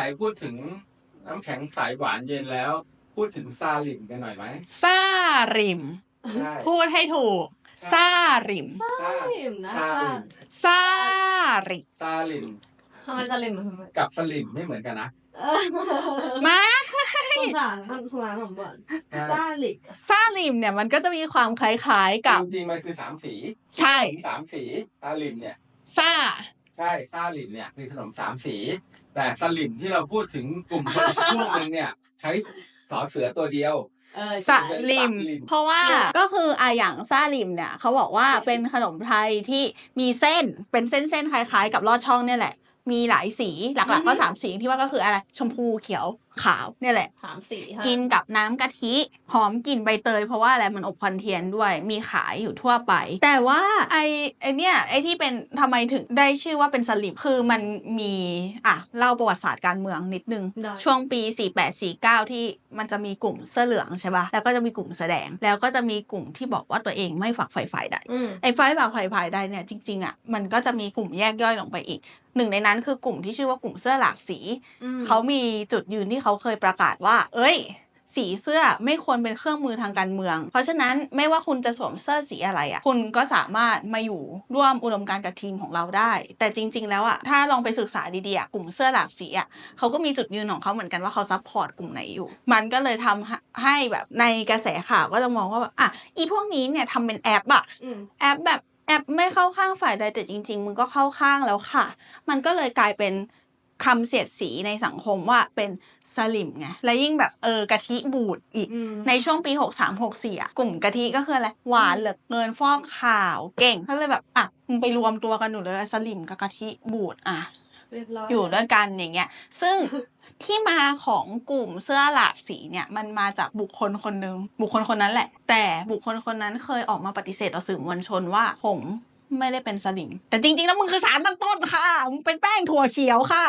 ไหนพูดถึงน้ำแข็งใสหวานเย็นแล้ว พูดถึงซาลิมกันหน่อยไหมซาริม ใช่ พูดให้ถูกซาริมซาลิมนะซาลิมซาริมซาลิมทำไมจะลิมมันทำไมกับสลิมไม่เหมือนกันนะมา สงสารท่านคุณอาผมบ่นใช่ซาลิกซาริมเนี่ยมันก็จะมีความคล้ายๆกับ จริงๆมันคือสามสีใช่ สามสีซาลิมเนี่ย ซา ใช่ซาลิมเนี่ยคือขนมสามสี แต่สลิมที่เราพูดถึงกลุ่มคนพวกนึงเนี่ย ใช้สอเสือตัวเดียวเออสลิมสลิม เพราะว่าก็คืออะอย่างซาลิมเนี่ยเขาบอกว่าเป็นขนมไทยที่มีเส้นเป็นเส้นๆคล้าย ๆ กับลอดช่องเนี่ยแหละ มีหลายสีหลักๆก็สามสีที่ว่าก็คืออะไรชมพูเขียวขาวเนี่ยแหละ สามสี่ค่ะกินกับน้ำกะทิหอมกลิ่นใบเตยเพราะว่าอะไรมันอบควันเทียนด้วยมีขายอยู่ทั่วไป แต่ว่าไอไอเนี่ยไอที่เป็นทำไมถึงได้ชื่อว่าเป็นสลิมคือมันมีอะเล่าประวัติศาสตร์การเมืองนิดนึง ได้ช่วงปี 4849 ที่มันจะมีกลุ่มเสื้อเหลืองใช่ปะแล้วก็จะมีกลุ่มแสอแดง แล้วก็จะมีกลุ่มที่บอกว่าตัวเองไม่ฝักใฝ่ฝ่ายใด อืมไอ้ฝ่ายฝักใฝ่ฝ่ายใดเนี่ยจริงๆอะมันก็จะมีกลุ่มแยกย่อยลงไปอีก หนึ่งในนั้นคือกลุ่มที่ชื่อว่ากลุ่มเสื้อหลากสี อืม เขามีจุดยืนที่เขาเคยประกาศว่า เอ้ย สีเสื้อไม่ควรเป็นเครื่องมือทางการเมือง เพราะฉะนั้นไม่ว่าคุณจะสวมเสื้อสีอะไรอะ คุณก็สามารถมาอยู่ร่วมอุดมการณ์กับทีมของเราได้ แต่จริง ๆ แล้วอะ ถ้าลองไปศึกษาดีๆอะกลุ่มเสื้อหลากสีอะเขาก็มีจุดยืนของเขาเหมือนกันว่าเขาซัพพอร์ตกลุ่มไหนอยู่ มันก็เลยทำให้ให้แบบในกระแสข่าวก็จะมองว่าแบบอะอีพวกนี้เนี่ยทำเป็นแอปอะอืมแอปแบบแอปไม่เข้าข้างฝ่ายใดแต่จริง ๆ มึงก็เข้าข้างแล้วค่ะ มันก็เลยกลายเป็น คำเสียดสีในสังคมว่าเป็นสลิมไง และยิ่งแบบเออกะทิบูดอีกอืมในช่วงปี 63 64อะกลุ่มกะทิก็คืออะไร หวานเหลือเกินฟอกขาวเก่งก็เลยแบบ อะมึงไปรวมตัวกันหนูเลยสลิมกับกะทิบูดอะเรียบร้อยอยู่ด้วยกันอย่างเงี้ย ซึ่งที่มาของกลุ่มเสื้อหลากสีเนี่ย มันมาจากบุคคลคนหนึ่งบุคคลคนนั้นแหละ แต่บุคคลคนนั้นเคยออกมาปฏิเสธต่อสื่อมวลชนว่า ผม ไม่ได้เป็นสลิมแต่จริง ๆ แล้วมึงคือสารตั้งต้นค่ะมึงเป็นแป้งถั่วเขียวค่ะ